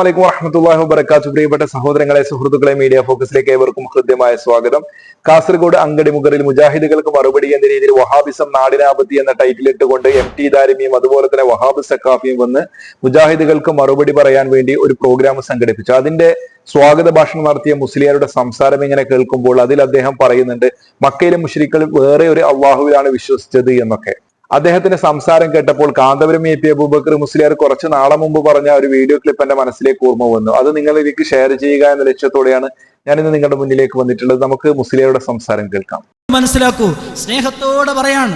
വലൈക്കും വറഹമത്തല്ലാഹി വബർക്കാത്തു പ്രിയപ്പെട്ട സഹോദരങ്ങളെ സുഹൃത്തുക്കളെ മീഡിയ ഫോക്കസിലേക്ക് ഏവർക്കും ഹൃദ്യമായ സ്വാഗതം. കാസർഗോഡ് അങ്കടി മുഖറിൽ മുജാഹിദുകൾക്ക് മറുപടി എന്ന രീതിയിൽ വഹാബിസം നാടിനാപത്തി എന്ന ടൈറ്റിൽ ഇട്ടുകൊണ്ട് എം ടി ദാരിമിയും അതുപോലെ തന്നെ വഹാബ് സക്കാഫിയും വന്ന് മുജാഹിദുകൾക്ക് മറുപടി പറയാൻ വേണ്ടി ഒരു പ്രോഗ്രാം സംഘടിപ്പിച്ചു. അതിന്റെ സ്വാഗത ഭാഷണം നടത്തിയ മുസ്ലിയാരുടെ സംസാരം ഇങ്ങനെ കേൾക്കുമ്പോൾ അതിൽ അദ്ദേഹം പറയുന്നുണ്ട് മക്കയിലെ മുഷരിക്കൾ വേറെ ഒരു അള്ളാഹുവിലാണ് വിശ്വസിച്ചത് എന്നൊക്കെ. അദ്ദേഹത്തിന്റെ സംസാരം കേട്ടപ്പോൾ കാന്തപുരം എ പി അബൂബക്കർ മുസ്ലിയാർ കുറച്ച് നാളെ മുമ്പ് പറഞ്ഞ ഒരു വീഡിയോ ക്ലിപ്പ് എന്റെ മനസ്സിലേക്ക് ഓർമ്മ വന്നു. അത് നിങ്ങളിലേക്ക് ഷെയർ ചെയ്യുക എന്ന ലക്ഷ്യത്തോടെയാണ് ഞാൻ ഇന്ന് നിങ്ങളുടെ മുന്നിലേക്ക് വന്നിട്ടുള്ളത്. നമുക്ക് മുസ്ലിയാരുടെ സംസാരം കേൾക്കാം. മനസ്സിലാക്കൂ. സ്നേഹത്തോടെ പറയാണ്.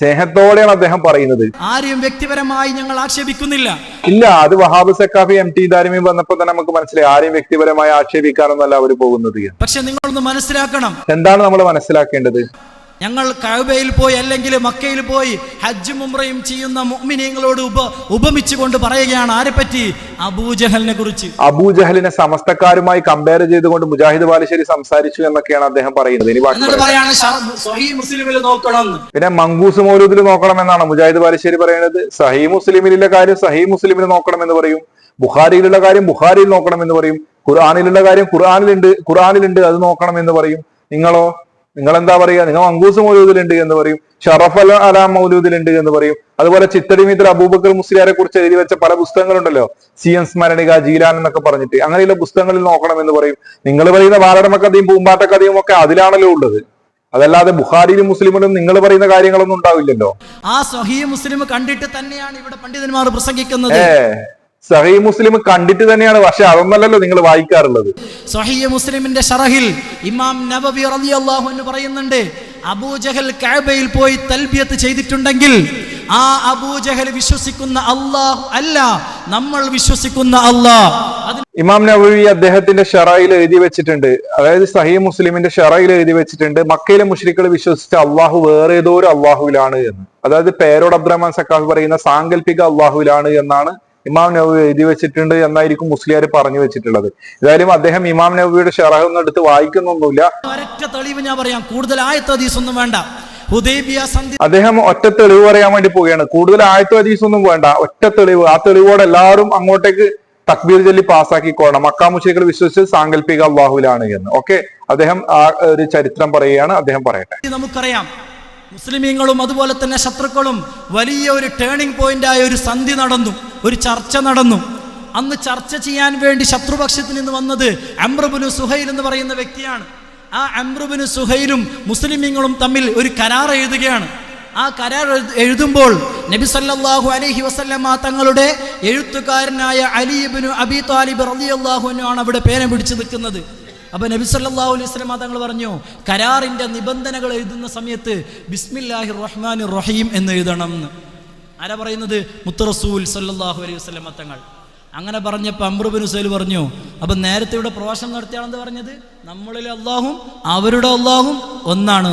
സ്നേഹത്തോടെയാണ് അദ്ദേഹം പറയുന്നത്. ആരെയും വ്യക്തിപരമായി ഞങ്ങൾ ആക്ഷേപിക്കുന്നില്ല. ഇല്ല അത് വഹാബ് സക്കാഫി എം ടി ദാരിമി വന്നപ്പോൾ തന്നെ നമുക്ക് മനസ്സിലായി. ആരെയും വ്യക്തിപരമായി ആക്ഷേപിക്കാനൊന്നല്ല അവർ പോകുന്നത്. പക്ഷെ നിങ്ങളൊന്ന് മനസ്സിലാക്കണം. എന്താണ് നമ്മൾ മനസ്സിലാക്കേണ്ടത്? ഞങ്ങൾ കഅബയിൽ പോയി അല്ലെങ്കിൽ മക്കയിൽ പോയി ഹജ്ജും ഉംറയും ചെയ്യുന്ന മുഅ്മിനീങ്ങളോട് ഉപ ഉപമിച്ചുകൊണ്ട് പറയുകയാണ് ആരെപ്പറ്റി അബൂജഹലിനെ കുറിച്ച്. അബൂജഹലിനെ സമസ്തക്കാരുമായി കമ്പയർ ചെയ്തുകൊണ്ട് മുജാഹിദ് ബാലുശ്ശേരി സംസാരിച്ചു എന്നൊക്കെയാണ് അദ്ദേഹം പറയുന്നത്. ഇനി പറയാണ് മുസ്ലിമിൽ നോക്കണം. പിന്നെ മങ്കൂസ് മൗലൂദിൽ നോക്കണമെന്നാണ് മുജാഹിദ് ബാലുശ്ശേരി പറയുന്നത്. സഹി മുസ്ലിമിലെ കാര്യം സഹി മുസ്ലിമിൽ നോക്കണം എന്ന് പറയും. ബുഖാരിയിലുള്ള കാര്യം ബുഖാരിയിൽ നോക്കണം എന്ന് പറയും. ഖുർആാനിലുള്ള കാര്യം ഖുർആാനിലുണ്ട് ഖുർആാനിലുണ്ട് അത് നോക്കണം എന്ന് പറയും. നിങ്ങളോ? നിങ്ങൾ എന്താ പറയുക? നിങ്ങൾ മങ്കൂസ് മൗലൂദിലുണ്ട് എന്ന് പറയും. ഷറഫ് അല അലാം മൗലൂദിലുണ്ട് എന്ന് പറയും. അതുപോലെ ചിത്തടി മിത്ര അബൂബക്കർ മുസ്ലിയാരെ കുറിച്ച് എഴുതി വെച്ച പല പുസ്തകങ്ങളുണ്ടല്ലോ. സി എൻ സ്മരണിക ജീലാൻ എന്നൊക്കെ പറഞ്ഞിട്ട്. അങ്ങനെയുള്ള പുസ്തകങ്ങളിൽ നോക്കണം എന്ന് പറയും. നിങ്ങൾ പറയുന്ന ബാലടമ കഥയും പൂമ്പാറ്റ കഥയും ഒക്കെ അതിലാണല്ലോ ഉള്ളത്. അതല്ലാതെ ബുഹാരിയിലും മുസ്ലിമിലും നിങ്ങൾ പറയുന്ന കാര്യങ്ങളൊന്നും ഉണ്ടാവില്ലല്ലോ. ആ സ്വഹീ മുസ്ലിം കണ്ടിട്ട് തന്നെയാണ് ഇവിടെ പണ്ഡിതന്മാർ പ്രസംഗിക്കുന്നത്. സഹി മുസ്ലിം കണ്ടിട്ട് തന്നെയാണ്. പക്ഷെ അതൊന്നല്ലല്ലോ നിങ്ങൾ വായിക്കാറുള്ളത്. സഹീ മുസ്ലിമിന്റെ ഷറഹിൽ ഇമാം നബബി റളിയല്ലാഹു അൻഹു പറയുന്നുണ്ട് അബൂജഹൽ കഅബയിൽ പോയി തൽബിയത്ത് ചെയ്തിട്ടുണ്ടെങ്കിൽ ആ അബൂജഹൽ വിശ്വസിക്കുന്ന അല്ലാഹു അല്ല നമ്മൾ വിശ്വസിക്കുന്ന അല്ലാഹ്. ഇമാം നബവി അദ്ദേഹത്തിന്റെ ഷറയിൽ എഴുതി വെച്ചിട്ടുണ്ട്. അതായത് സഹി മുസ്ലിമിന്റെ ഷറയിൽ എഴുതി വെച്ചിട്ടുണ്ട് മക്കയിലെ മുഷ്രിക്കൾ വിശ്വസിച്ച അള്ളാഹു വേറെ ഏതോ ഒരു അള്ളാഹുവിലാണ് എന്ന്. അതായത് പേരോട് അബ്ദുറഹ്മാൻ സക്കാഫ് പറയുന്ന സാങ്കല്പിക അള്ളാഹുവിലാണ് എന്നാണ് ഇമാം നബവി എഴുതി വെച്ചിട്ടുണ്ട് എന്നായിരിക്കും മുസ്ലിയാർ പറഞ്ഞു വെച്ചിട്ടുള്ളത്. ഏതായാലും അദ്ദേഹം ഇമാം നവിയുടെ ഷറഹ് എടുത്ത് വായിക്കുന്നൊന്നുമില്ല. തെളിവ് ഞാൻ പറയാം. കൂടുതൽ ആയത്ത് ഹദീസ് ഒന്നും വേണ്ട അദ്ദേഹം ഒറ്റ തെളിവ് പറയാൻ വേണ്ടി പോവുകയാണ്. കൂടുതൽ ആയത്തു ഹദീസ് ഒന്നും വേണ്ട. ഒറ്റ തെളിവ്. ആ തെളിവോടെ എല്ലാവരും അങ്ങോട്ടേക്ക് തക്ബീർ ചൊല്ലി പാസ്സാക്കിക്കോണം. മക്കാ മുഷരികൾ വിശ്വസിച്ച് സാങ്കല്പിക അള്ളാഹുലാണ് എന്ന്. ഓക്കെ? അദ്ദേഹം ആ ഒരു ചരിത്രം പറയുകയാണ്. അദ്ദേഹം പറയട്ടെ. നമുക്കറിയാം. മുസ്ലിമീങ്ങളും അതുപോലെ തന്നെ ശത്രുക്കളും വലിയ ഒരു ടേണിംഗ് പോയിന്റായ ഒരു സന്ധി നടന്നു ഒരു ചർച്ച നടന്നു. അന്ന് ചർച്ച ചെയ്യാൻ വേണ്ടി ശത്രുപക്ഷത്തിൽ നിന്ന് വന്നത് അമ്രബുനു സുഹൈൽ എന്ന് പറയുന്ന വ്യക്തിയാണ്. ആ അമ്രബുനു സുഹൈലും മുസ്ലിമീങ്ങളും തമ്മിൽ ഒരു കരാർ എഴുതുകയാണ്. ആ കരാർ എഴുതുമ്പോൾ നബി സല്ലാഹു അലഹി വസല്ലമ തങ്ങളുടെ എഴുത്തുകാരനായ അലിബിനു അബി താലിബ് റളിയല്ലാഹുവിനു ആണ് അവിടെ പേന പിടിച്ചു നിൽക്കുന്നത്. അപ്പൊ നബി സല്ലല്ലാഹു അലൈഹി വസല്ലമ തങ്ങൾ പറഞ്ഞു കരാറിന്റെ നിബന്ധനകൾ എഴുതുന്ന സമയത്ത് ബിസ്മില്ലാഹി റഹ്മാൻ റഹീം എന്ന് എഴുതണം എന്ന്. ആരാ പറയുന്നത്? മുത്തറസൂൽ സല്ലാഹു അലൈഹി വസ്ലമ തങ്ങൾ. അങ്ങനെ പറഞ്ഞപ്പോൾ അമ്രുബിൻ ഹുസൈൽ പറഞ്ഞു അപ്പൊ നേരത്തെ ഇവിടെ പ്രവാസം നടത്തിയാണെന്ന് പറഞ്ഞത്? നമ്മളിലെ അള്ളാഹും അവരുടെ അള്ളാഹും ഒന്നാണ്.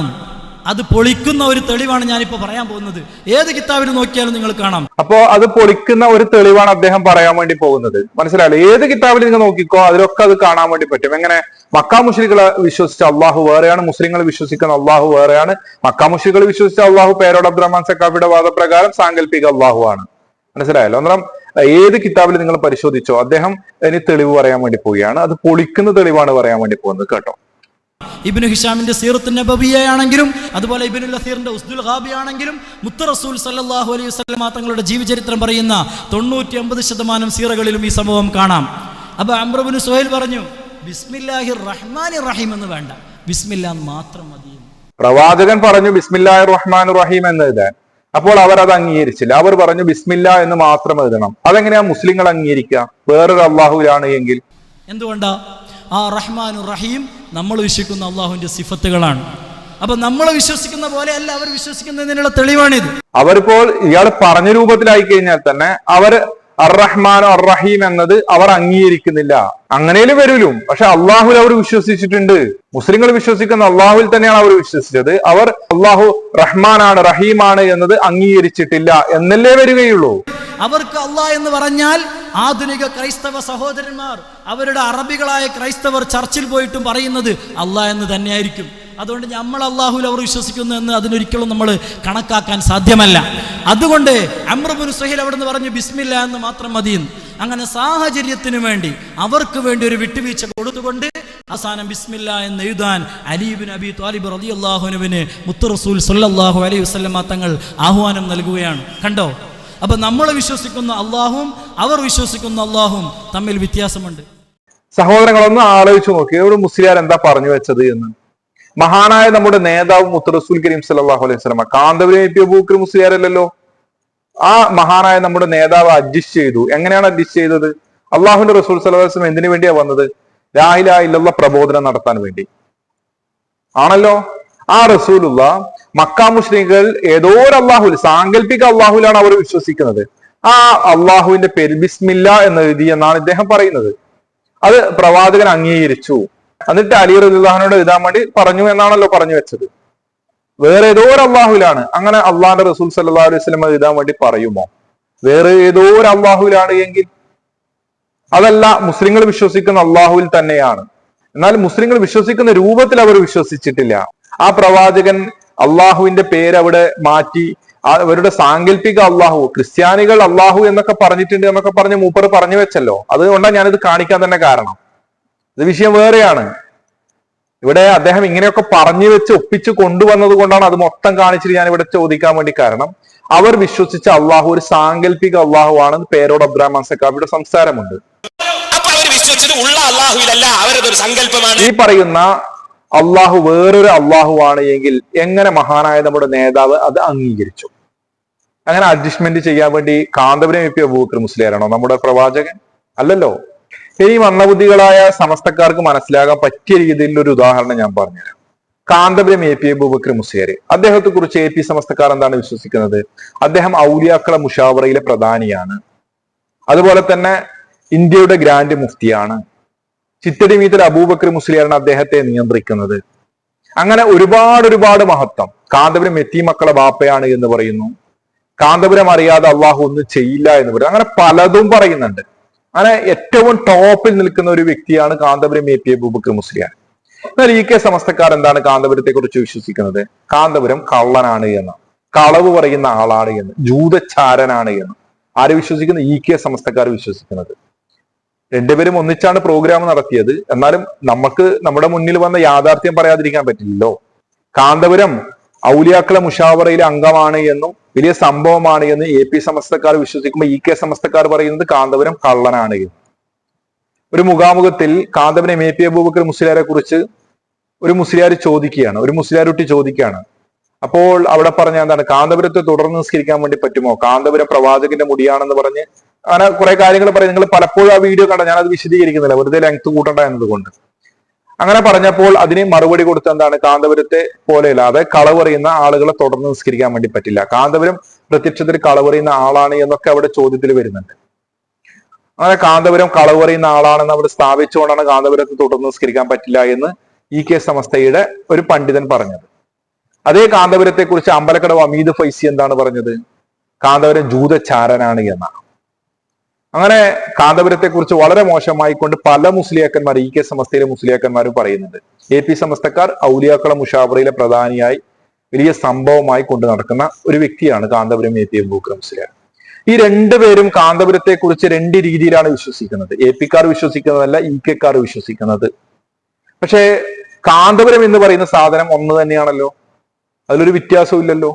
അത് പൊളിക്കുന്ന ഒരു തെളിവാണ് ഞാനിപ്പോൾ പറയാൻ പോകുന്നത്. ഏത് കിതാബിൽ നോക്കിയാലും നിങ്ങൾ കാണാം. അപ്പോ അത് പൊളിക്കുന്ന ഒരു തെളിവാണ് അദ്ദേഹം പറയാൻ വേണ്ടി പോകുന്നത്. മനസ്സിലായില്ലേ? ഏത് കിതാബിൽ നിങ്ങൾ നോക്കിക്കോ അതിലൊക്കെ അത് കാണാൻ വേണ്ടി പറ്റും. എങ്ങനെ? മക്കാ മുഷ്രികളെ വിശ്വസിച്ച അള്ളാഹു വേറെയാണ് മുസ്ലിങ്ങൾ വിശ്വസിക്കുന്ന അള്ളാഹു വേറെയാണ്. മക്കാ മുഷ്രികൾ വിശ്വസിച്ച അള്ളാഹു പേരോട് അബ്ദുറഹ്മാൻ സക്കാഫിയുടെ വാദപ്രകാരം സാങ്കല്പിക അള്ളാഹു ആണ്. മനസ്സിലായല്ലോ? അന്നേരം ഏത് കിതാബിൽ നിങ്ങൾ പരിശോധിച്ചോ അദ്ദേഹം ഇനി തെളിവ് പറയാൻ വേണ്ടി പോവുകയാണ്. അത് പൊളിക്കുന്ന തെളിവാണ് പറയാൻ വേണ്ടി പോകുന്നത് കേട്ടോ. ഇബിനു ഹിഷാമിന്റെ സീറത്തു നബബിയാണെങ്കിലും അതുപോലെ ഇബിനു ലസീറിന്റെ ഉസ്ദുൽ ഹാബി ആണെങ്കിലും മുത്ത റസൂൽ സല്ലാഹു അലൈഹി വസല്ലമ തങ്ങളുടെ ജീവചരിത്രം പറയുന്ന തൊണ്ണൂറ്റി അമ്പത് ശതമാനം സീറകളിലും ഈ സംഭവം കാണാം. അപ്പൊ അമ്രബിന് സുഹൈൽ പറഞ്ഞു ബിസ്മില്ലാഹി റഹ്മാനി റഹീം എന്ന് വേണ്ട. ബിസ്മില്ല മാത്രം മതി പ്രവാചകൻ പറഞ്ഞു ബിസ്മില്ലാഹി റഹ്മാൻ റഹീം എന്ന് എഴുതാൻ. അപ്പോൾ അവർ അത് അംഗീകരിച്ചില്ല. അവർ പറഞ്ഞു ബിസ്മില്ല എന്ന് മാത്രം എഴുതണം. അതെങ്ങനെയാ മുസ്ലിങ്ങൾ അംഗീകരിക്കുക? വേറൊരു അള്ളാഹുലാണ് എങ്കിൽ. എന്തുകൊണ്ടാ? ആ റഹ്മാൻ റഹീം നമ്മൾ വിശ്വസിക്കുന്ന അള്ളാഹുവിന്റെ സിഫത്തുകളാണ്. അപ്പൊ നമ്മൾ വിശ്വസിക്കുന്ന പോലെ അല്ല അവർ വിശ്വസിക്കുന്നതിനുള്ള തെളിവാണിത്. അവരിപ്പോൾ ഇയാൾ പറഞ്ഞ രൂപത്തിലായി കഴിഞ്ഞാൽ തന്നെ അവർ അർറഹ്മാനോ അർറഹീം എന്നത് അവർ അംഗീകരിക്കുന്നില്ല. അങ്ങനെയും വരൂലും. പക്ഷെ അള്ളാഹുൽ അവർ വിശ്വസിച്ചിട്ടുണ്ട്. മുസ്ലിങ്ങൾ വിശ്വസിക്കുന്ന അള്ളാഹുൽ തന്നെയാണ് അവർ വിശ്വസിച്ചത്. അവർ അള്ളാഹു റഹ്മാനാണ് റഹീമാണ് എന്നത് അംഗീകരിച്ചിട്ടില്ല എന്നല്ലേ വരികയുള്ളൂ. അവർക്ക് അള്ളാഹ് എന്ന് പറഞ്ഞാൽ ആധുനിക ക്രൈസ്തവ സഹോദരന്മാർ അവരുടെ അറബികളായ ക്രൈസ്തവർ ചർച്ചിൽ പോയിട്ടും പറയുന്നത് അള്ളാഹ് എന്ന് തന്നെയായിരിക്കും. അതുകൊണ്ട് നമ്മൾ അള്ളാഹുൽ അവർ വിശ്വസിക്കുന്നു എന്ന് അതിനൊരിക്കലും നമ്മൾ കണക്കാക്കാൻ സാധ്യമല്ല. അതുകൊണ്ട് അമ്രബുൻ സുഹൈൽ അവിടെ നിന്ന് പറഞ്ഞു ബിസ്മില്ല എന്ന് മാത്രം മതിയെന്ന് അങ്ങനെ സാഹചര്യത്തിന് വേണ്ടി അവർക്ക് വേണ്ടി ഒരു വിട്ടുവീഴ്ച കൊടുത്തുകൊണ്ട് അവസാനം ബിസ്മില്ല എന്ന് എഴുതാൻ അലീബിൻ അബി താലിബ് റതി അള്ളാഹുനുവിന് മുത്തുറസൂൽ റസൂൽ സല്ലല്ലാഹു അലൈഹി വസല്ലമ തങ്ങൾ ആഹ്വാനം നൽകുകയാണ്. കണ്ടോ? അപ്പൊ നമ്മൾ വിശ്വസിക്കുന്ന അള്ളാഹും അവർ വിശ്വസിക്കുന്ന അള്ളാഹും തമ്മിൽ വ്യത്യാസമുണ്ട്. സഹോദരങ്ങളൊന്ന് ആലോചിച്ചു നോക്കി ഒരു മുസ്ലിയാർ എന്താ പറഞ്ഞു വെച്ചത് എന്ന്. മഹാനായ നമ്മുടെ നേതാവ് മുത്തറസൂൽ കരീം സല്ലല്ലാഹു അലൈഹി സ്വലമ കാന്തപുരം അബൂക്കർ മുസ്ലിയാരല്ലോ ആ മഹാനായ നമ്മുടെ നേതാവ് അഡ്ജസ്റ്റ് ചെയ്തു. എങ്ങനെയാണ് അഡ്ജസ്റ്റ് ചെയ്തത്? അള്ളാഹുന്റെ റസൂൽ വസല്ലം എന്തിനു വേണ്ടിയാ വന്നത്? രാഹില ഇല്ലുള്ള പ്രബോധനം നടത്താൻ വേണ്ടി. ആണല്ലോ? ആ റസൂലുള്ള മക്കാ മുസ്ലിങ്ങൾ ഏതോ ഒരു അള്ളാഹുൽ സാങ്കല്പിക അള്ളാഹുലാണ് അവർ വിശ്വസിക്കുന്നത്. ആ അള്ളാഹുവിന്റെ പേര് ബിസ്മില്ല എന്ന് എഴുതി എന്നാണ് ഇദ്ദേഹം പറയുന്നത്. അത് പ്രവാചകൻ അംഗീകരിച്ചു. എന്നിട്ട് അലി റദുല്ലാഹിനോട് എഴുതാൻ വേണ്ടി പറഞ്ഞു എന്നാണല്ലോ പറഞ്ഞു വെച്ചത്. വേറെ ഏതോ ഒരു അള്ളാഹുലാണ് അങ്ങനെ അള്ളാഹിന്റെ റസൂൽ സല്ലാ അലൈഹി സ്വലം എഴുതാൻ വേണ്ടി പറയുമോ? വേറെ ഏതോ ഒരു അള്ളാഹുലാണ് എങ്കിൽ? അതല്ല മുസ്ലിങ്ങൾ വിശ്വസിക്കുന്ന അള്ളാഹുവിൽ തന്നെയാണ്. എന്നാൽ മുസ്ലിങ്ങൾ വിശ്വസിക്കുന്ന രൂപത്തിൽ അവർ വിശ്വസിച്ചിട്ടില്ല. ആ പ്രവാചകൻ അള്ളാഹുവിന്റെ പേര് അവിടെ മാറ്റി അവരുടെ സാങ്കല്പിക അള്ളാഹു ക്രിസ്ത്യാനികൾ അള്ളാഹു എന്നൊക്കെ പറഞ്ഞിട്ടുണ്ട് എന്നൊക്കെ പറഞ്ഞ് മൂപ്പർ പറഞ്ഞു വെച്ചല്ലോ. അതുകൊണ്ടാണ് ഞാനിത് കാണിക്കാൻ തന്നെ കാരണം. ഇത് വിഷയം വേറെയാണ്. ഇവിടെ അദ്ദേഹം ഇങ്ങനെയൊക്കെ പറഞ്ഞു വെച്ച് ഒപ്പിച്ച് കൊണ്ടുവന്നത് കൊണ്ടാണ് അത് മൊത്തം കാണിച്ചിട്ട് ഞാൻ ഇവിടെ ചോദിക്കാൻ വേണ്ടി കാരണം അവർ വിശ്വസിച്ച അള്ളാഹു ഒരു സാങ്കല്പിക അള്ളാഹു ആണെന്ന് പേരോട് അബ്രാഹ്മാൻ സക്കാബിയുടെ സംസാരമുണ്ട്. ഉള്ള അള്ളാഹുവിലല്ല അവരതൊരു സങ്കല്പമാണ് ഈ പറയുന്ന അള്ളാഹു വേറൊരു അള്ളാഹു ആണ് എങ്കിൽ എങ്ങനെ മഹാനായ നമ്മുടെ നേതാവ് അത് അംഗീകരിച്ചു? അങ്ങനെ അഡ്ജസ്റ്റ്മെന്റ് ചെയ്യാൻ വേണ്ടി കാന്തപുരം എപ്പിയ പി മുസ്ലിയാരാണോ നമ്മുടെ പ്രവാചകൻ? അല്ലല്ലോ. ഇനി മന്ദബുദ്ധികളായ സമസ്തക്കാർക്ക് മനസ്സിലാകാൻ പറ്റിയ രീതിയിൽ ഒരു ഉദാഹരണം ഞാൻ പറഞ്ഞുതരാം. കാന്തപുരം എ പി അബൂബക്കർ മുസ്ലിയാർ അദ്ദേഹത്തെ കുറിച്ച് എ പി സമസ്തക്കാർ എന്താണ് വിശ്വസിക്കുന്നത്? അദ്ദേഹം ഔലിയാക്കള മുഷാവറയിലെ പ്രധാനിയാണ്. അതുപോലെ തന്നെ ഇന്ത്യയുടെ ഗ്രാൻഡ് മുഫ്തിയാണ്. ചിത്തടി മീത്തൽ അബൂബക്കർ മുസ്ലിയാരാണ് അദ്ദേഹത്തെ നിയന്ത്രിക്കുന്നത്. അങ്ങനെ ഒരുപാട് ഒരുപാട് മഹത്വം. കാന്തപുരം എത്തി മക്കളെ ബാപ്പയാണ് എന്ന് പറയുന്നു. കാന്തപുരം അറിയാതെ അള്ളാഹു ഒന്നും ചെയ്യില്ല എന്ന് പറയുന്നു അങ്ങനെ പലതും പറയുന്നുണ്ട്. അങ്ങനെ ഏറ്റവും ടോപ്പിൽ നിൽക്കുന്ന ഒരു വ്യക്തിയാണ് കാന്തപുരം എ പി അബൂബക്കർ മുസ്ലിയാർ. എന്നാൽ ഇ കെ സമസ്തക്കാർ എന്താണ് കാന്തപുരത്തെ കുറിച്ച് വിശ്വസിക്കുന്നത്? കാന്തപുരം കള്ളനാണ് എന്ന് കളവ് പറയുന്ന ആളാണ് എന്ന് ജൂതച്ചാരനാണ് എന്ന്. ആര് വിശ്വസിക്കുന്നത് ഇ കെ സമസ്തക്കാർ വിശ്വസിക്കുന്നത്. രണ്ടുപേരും ഒന്നിച്ചാണ് പ്രോഗ്രാം നടത്തിയത്. എന്നാലും നമുക്ക് നമ്മുടെ മുന്നിൽ വന്ന യാഥാർത്ഥ്യം പറയാതിരിക്കാൻ പറ്റില്ലല്ലോ. കാന്തപുരം ഔലിയാക്കള മുഷാവറയിലെ അംഗമാണ് എന്നും വലിയ സംഭവമാണ് എന്ന് എ പി സമസ്തക്കാർ വിശ്വസിക്കുമ്പോൾ ഇ കെ സമസ്തക്കാർ പറയുന്നത് കാന്തപുരം കള്ളനാണ്. ഒരു മുഖാമുഖത്തിൽ കാന്തപുരം എ പി അബൂബക്കർ മുസ്ലിയാരെ കുറിച്ച് ഒരു മുസ്ലിയാർ ചോദിക്കുകയാണ്. ഒരു മുസ്ലിയാരുട്ടി ചോദിക്കുകയാണ്. അപ്പോൾ അവിടെ പറഞ്ഞ എന്താണ്? കാന്തപുരത്തെ തുടർന്ന് നിസ്കരിക്കാൻ വേണ്ടി പറ്റുമോ? കാന്തപുരം പ്രവാചകന്റെ മുടിയാണെന്ന് പറഞ്ഞ് അങ്ങനെ കുറെ കാര്യങ്ങൾ പറയും നിങ്ങൾ പലപ്പോഴും ആ വീഡിയോ കണ്ട ഞാൻ അത് വിശദീകരിക്കുന്നില്ല. വെറുതെ ലെങ്ത് കൂട്ടണ്ട എന്നതുകൊണ്ട്. അങ്ങനെ പറഞ്ഞപ്പോൾ അതിനെ മറുപടി കൊടുത്ത എന്താണ് കാന്തപുരത്തെ പോലെയല്ലാതെ കളവറിയുന്ന ആളുകളെ തുടർന്ന് നിസ്കരിക്കാൻ വേണ്ടി പറ്റില്ല. കാന്തപുരം പ്രത്യക്ഷത്തിൽ കളവറിയുന്ന ആളാണ് എന്നൊക്കെ അവിടെ ചോദ്യത്തിൽ വരുന്നുണ്ട്. അങ്ങനെ കാന്തപുരം കളവറിയുന്ന ആളാണെന്ന് അവിടെ സ്ഥാപിച്ചുകൊണ്ടാണ് കാന്തപുരത്തെ തുടർന്ന് നിസ്കരിക്കാൻ പറ്റില്ല എന്ന് ഇ കെ സമസ്തയുടെ ഒരു പണ്ഡിതൻ പറഞ്ഞത്. അതേ കാന്തപുരത്തെ കുറിച്ച് അമ്പലക്കടവ് അമീദ് ഫൈസി എന്താണ് പറഞ്ഞത്? കാന്തപുരം ജൂതചാരനാണ് എന്നാണ്. അങ്ങനെ കാന്തപുരത്തെ കുറിച്ച് വളരെ മോശമായി കൊണ്ട് പല മുസ്ലിയാക്കന്മാർ ഇ കെ സമസ്തയിലെ മുസ്ലിയാക്കന്മാരും പറയുന്നുണ്ട്. എ പി സമസ്തക്കാർ ഔലിയാക്കള മുഷാബറയിലെ പ്രധാനിയായി വലിയ സംഭവമായി കൊണ്ട് നടക്കുന്ന ഒരു വ്യക്തിയാണ് കാന്തപുരം എ പി എംബൂക്കർ മുസ്ലിയാർ. ഈ രണ്ടുപേരും കാന്തപുരത്തെ കുറിച്ച് രണ്ട് രീതിയിലാണ് വിശ്വസിക്കുന്നത്. എ പിക്കാർ വിശ്വസിക്കുന്നതല്ല ഇ കെക്കാർ വിശ്വസിക്കുന്നത്. പക്ഷേ കാന്തപുരം എന്ന് പറയുന്ന സാധനം ഒന്ന് തന്നെയാണല്ലോ. അതിലൊരു വ്യത്യാസവും ഇല്ലല്ലോ.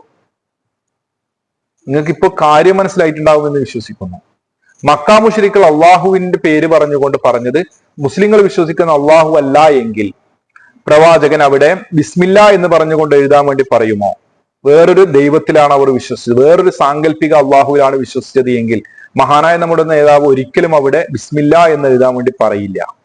നിങ്ങൾക്ക് ഇപ്പോൾ കാര്യം മനസ്സിലായിട്ടുണ്ടാവുമെന്ന് വിശ്വസിക്കുന്നു. മക്കാ മുഷരിക്കൾ അള്ളാഹുവിന്റെ പേര് പറഞ്ഞുകൊണ്ട് പറഞ്ഞത് മുസ്ലിങ്ങൾ വിശ്വസിക്കുന്ന അള്ളാഹു അല്ല എങ്കിൽ പ്രവാചകൻ അവിടെ ബിസ്മില്ല എന്ന് പറഞ്ഞുകൊണ്ട് എഴുതാൻ വേണ്ടി പറയുമോ? വേറൊരു ദൈവത്തിലാണ് അവർ വിശ്വസിച്ചത്. വേറൊരു സാങ്കല്പിക അള്ളാഹുവിലാണ് വിശ്വസിച്ചത് എങ്കിൽ മഹാനായ നമ്മുടെ നേതാവ് ഒരിക്കലും അവിടെ ബിസ്മില്ല എന്ന് എഴുതാൻ വേണ്ടി പറയില്ല.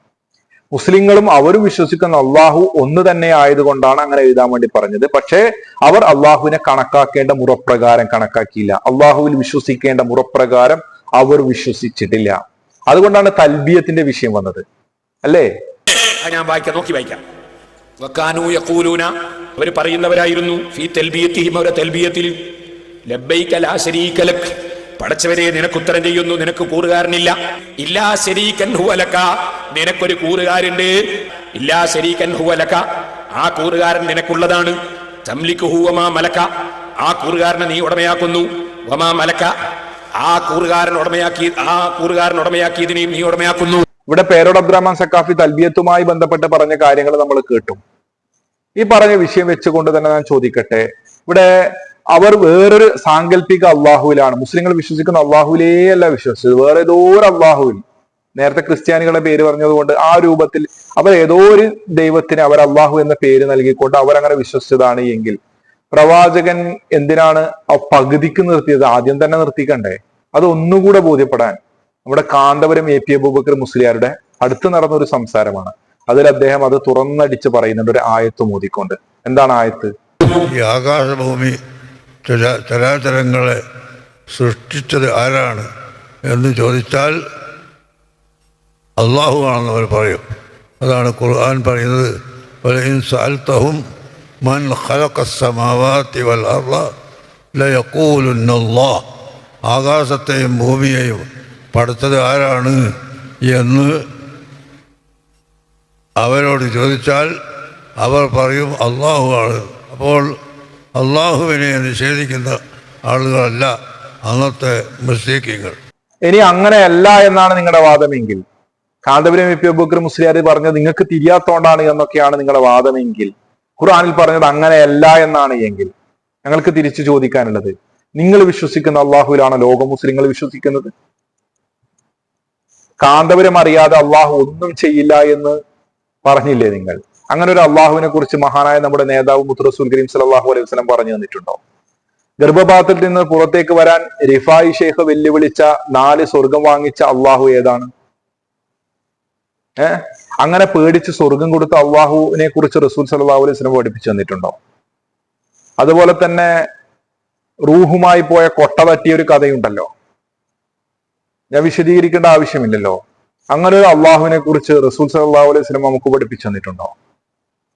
മുസ്ലിങ്ങളും അവരും വിശ്വസിക്കുന്ന അള്ളാഹു ഒന്ന് തന്നെ ആയതുകൊണ്ടാണ് അങ്ങനെ എഴുതാൻ വേണ്ടി പറഞ്ഞത്. പക്ഷേ അവർ അള്ളാഹുവിനെ കണക്കാക്കേണ്ട മുറപ്രകാരം കണക്കാക്കിയില്ല. അള്ളാഹുവിൽ വിശ്വസിക്കേണ്ട മുറപ്രകാരം അവർ വിശ്വസിച്ചിട്ടില്ല. അതുകൊണ്ടാണ് തൽബിയത്തിന്റെ വിഷയം വന്നത്. അല്ലേ? ഞാൻ വായിക്കാം നോക്കി വായിക്കാം. അവർ പറയുന്നവരായിരുന്നു ഫീ തെൽബിയത്തിഹിം അവരെ തെൽബിയത്തിൽ ലബ്ബൈക ലക് പടച്ചവരെ നിനക്ക് ഉത്തരം ചെയ്യുന്നു നിനക്ക് കൂറുകാരനില്ല. ഇല്ലാ ശരീകൻ ഹുവലക്ക നിനക്കൊരു കൂറുകാരുണ്ട്. ഇല്ലാ ശരീകൻ ഹുവലക്ക ആ കൂറുകാരൻ നിനക്കുള്ളതാണ്. തംലിക്ക് വമാ മലക്ക ആ കൂറുകാരനെ നീ ഉടമയാക്കുന്നു. വമാ മലക്ക ആ കൂറുകാരൻ ഉടമയാക്കി ആ കൂറുകാരൻ ഉടമയാക്കിയതിനെയും നീ ഉടമയാക്കുന്നു. ഇവിടെ പേരോട് അബ്ദുറഹ്മാൻ സക്കാഫി തൽബിയത്തുമായി ബന്ധപ്പെട്ട് പറഞ്ഞ കാര്യങ്ങൾ നമ്മൾ കേട്ടു. ഈ പറഞ്ഞ വിഷയം വെച്ചുകൊണ്ട് തന്നെ ഞാൻ ചോദിക്കട്ടെ ഇവിടെ അവർ വേറൊരു സാങ്കല്പിക അള്ളാഹുവിലാണ്. മുസ്ലിങ്ങൾ വിശ്വസിക്കുന്ന അള്ളാഹുവിലേ അല്ല വിശ്വസിച്ചത്. വേറെ ഏതോ ഒരു അള്ളാഹുവിൽ. നേരത്തെ ക്രിസ്ത്യാനികളുടെ പേര് പറഞ്ഞതുകൊണ്ട് ആ രൂപത്തിൽ അവർ ഏതോ ഒരു ദൈവത്തിന് അവർ അള്ളാഹു എന്ന പേര് നൽകിക്കൊണ്ട് അവരങ്ങനെ വിശ്വസിച്ചതാണ് എങ്കിൽ പ്രവാചകൻ എന്തിനാണ് ആ പകുതിക്ക് നിർത്തിയത്? ആദ്യം തന്നെ നിർത്തിക്കണ്ടേ? അത് ഒന്നുകൂടെ ബോധ്യപ്പെടാൻ നമ്മുടെ കാന്തപുരം എ പി അബൂബക്കർ മുസ്ലിയാരുടെ അടുത്ത് നടന്ന ഒരു സംസാരമാണ്. അതിൽ അദ്ദേഹം അത് തുറന്നടിച്ച് പറയുന്നുണ്ട് ഒരു ആയത്ത് മോദിക്കൊണ്ട് എന്താണ് ആയത്ത്? ഈ ആകാശഭൂമി ചരാ ചരാചരങ്ങളെ സൃഷ്ടിച്ചത് ആരാണ് എന്ന് ചോദിച്ചാൽ അള്ളാഹു ആണെന്ന് അവർ പറയും. അതാണ് ഖുർആൻ പറയുന്നത് "വലഇൻ സഅൽതഹും മൻ ഖലഖ السماوات والأرض ലയഖൂലുന്ന അല്ലാഹ് ആകാശത്തെയും ഭൂമിയെയും പടുത്തത് ആരാണ് എന്ന് അവരോട് ചോദിച്ചാൽ അവർ പറയും അള്ളാഹു ആണ് അപ്പോൾ അള്ളാഹുവിനെ നിഷേധിക്കുന്ന ആളുകളല്ല അന്നത്തെ മുസ്ലിക്കുകൾ ഇനി അങ്ങനെയല്ല എന്നാണ് നിങ്ങളുടെ വാദമെങ്കിൽ കാന്തപുരം എ പി അബൂബക്കർ മുസ്ലിയാർ പറഞ്ഞത് നിങ്ങൾക്ക് തിരിയാത്തോണ്ടാണ് എന്നൊക്കെയാണ് നിങ്ങളുടെ വാദമെങ്കിൽ ഖുർആനിൽ പറഞ്ഞത് അങ്ങനെയല്ല എന്നാണ് എങ്കിൽ ഞങ്ങൾക്ക് തിരിച്ചു ചോദിക്കാനുള്ളത്. നിങ്ങൾ വിശ്വസിക്കുന്ന അള്ളാഹുവിലാണ് ലോക മുസ്ലിങ്ങൾ വിശ്വസിക്കുന്നത്? കാന്തപുരം അറിയാതെ അള്ളാഹു ഒന്നും ചെയ്യില്ല എന്ന് പറഞ്ഞില്ലേ നിങ്ങൾ? അങ്ങനെ ഒരു അള്ളാഹുവിനെ കുറിച്ച് മഹാനായ നമ്മുടെ നേതാവ് മുത്തറസൂൽ കരീം സലാഹു അലൈഹി വസ്ലം പറഞ്ഞു തന്നിട്ടുണ്ടോ? ഗർഭപാത്രത്തിൽ നിന്ന് പുറത്തേക്ക് വരാൻ റിഫായി ഷെയ്ഖ് വെല്ലുവിളിച്ച നാല് സ്വർഗം വാങ്ങിച്ച അള്ളാഹു ഏതാണ്? ഏ? അങ്ങനെ പേടിച്ച് സ്വർഗം കൊടുത്ത അള്ളാഹുവിനെ കുറിച്ച് റസൂൽ സലാഹു അലൈഹി പഠിപ്പിച്ചു തന്നിട്ടുണ്ടോ? അതുപോലെ തന്നെ റൂഹുമായി പോയ കൊട്ട തട്ടിയ ഒരു കഥയുണ്ടല്ലോ. ഞാൻ വിശദീകരിക്കേണ്ട ആവശ്യമില്ലല്ലോ. അങ്ങനെ ഒരു അള്ളാഹുവിനെ കുറിച്ച് റസൂൽ സലാഹു അലൈഹി സ്വലം നമുക്ക് പഠിപ്പിച്ചു തന്നിട്ടുണ്ടോ?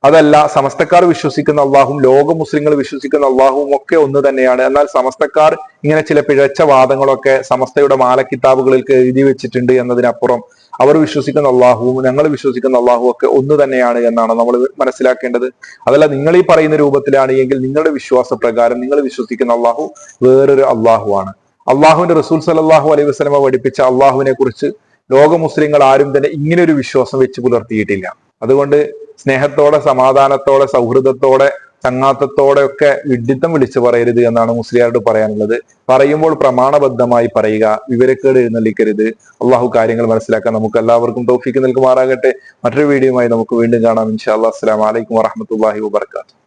അതല്ല സമസ്തക്കാർ വിശ്വസിക്കുന്ന അള്ളാഹും ലോക മുസ്ലിങ്ങൾ വിശ്വസിക്കുന്ന അള്ളാഹുവും ഒക്കെ ഒന്ന് തന്നെയാണ്. എന്നാൽ സമസ്തക്കാർ ഇങ്ങനെ ചില പിഴച്ച വാദങ്ങളൊക്കെ സമസ്തയുടെ മാലക്കിതാബുകളിൽ എഴുതി വെച്ചിട്ടുണ്ട് എന്നതിനപ്പുറം അവർ വിശ്വസിക്കുന്ന അള്ളാഹുവും ഞങ്ങൾ വിശ്വസിക്കുന്ന അള്ളാഹുവും ഒക്കെ ഒന്ന് തന്നെയാണ് എന്നാണ് നമ്മൾ മനസ്സിലാക്കേണ്ടത്. അതല്ല നിങ്ങൾ ഈ പറയുന്ന രൂപത്തിലാണ് എങ്കിൽ നിങ്ങളുടെ വിശ്വാസ പ്രകാരം നിങ്ങൾ വിശ്വസിക്കുന്ന അള്ളാഹു വേറൊരു അള്ളാഹു ആണ് അള്ളാഹുവിന്റെ റസൂൽ സലാഹു അലൈഹി വസ്ലമ പഠിപ്പിച്ച അള്ളാഹുവിനെ കുറിച്ച് ലോക മുസ്ലിങ്ങൾ ആരും തന്നെ ഇങ്ങനെ ഒരു വിശ്വാസം വെച്ച് പുലർത്തിയിട്ടില്ല. അതുകൊണ്ട് സ്നേഹത്തോടെ സമാധാനത്തോടെ സൗഹൃദത്തോടെ ചങ്ങാത്തത്തോടെ ഒക്കെ വിഡിത്തം വിളിച്ചു പറയരുത് എന്നാണ് മുസ്ലിയാരോട് പറയാനുള്ളത്. പറയുമ്പോൾ പ്രമാണബദ്ധമായി പറയുക വിവരക്കേട് എഴുന്നള്ളിക്കരുത്. അള്ളാഹു കാര്യങ്ങൾ മനസ്സിലാക്കാൻ നമുക്ക് എല്ലാവർക്കും ടോഫിക്ക് നൽകുമാറാകട്ടെ. മറ്റൊരു വീഡിയോയുമായി നമുക്ക് വീണ്ടും കാണാം. ഇൻഷാ അല്ലാ അസ്സലാമു അലൈക്കും വറഹമത്തല്ലാഹി വബർക്കാത്തു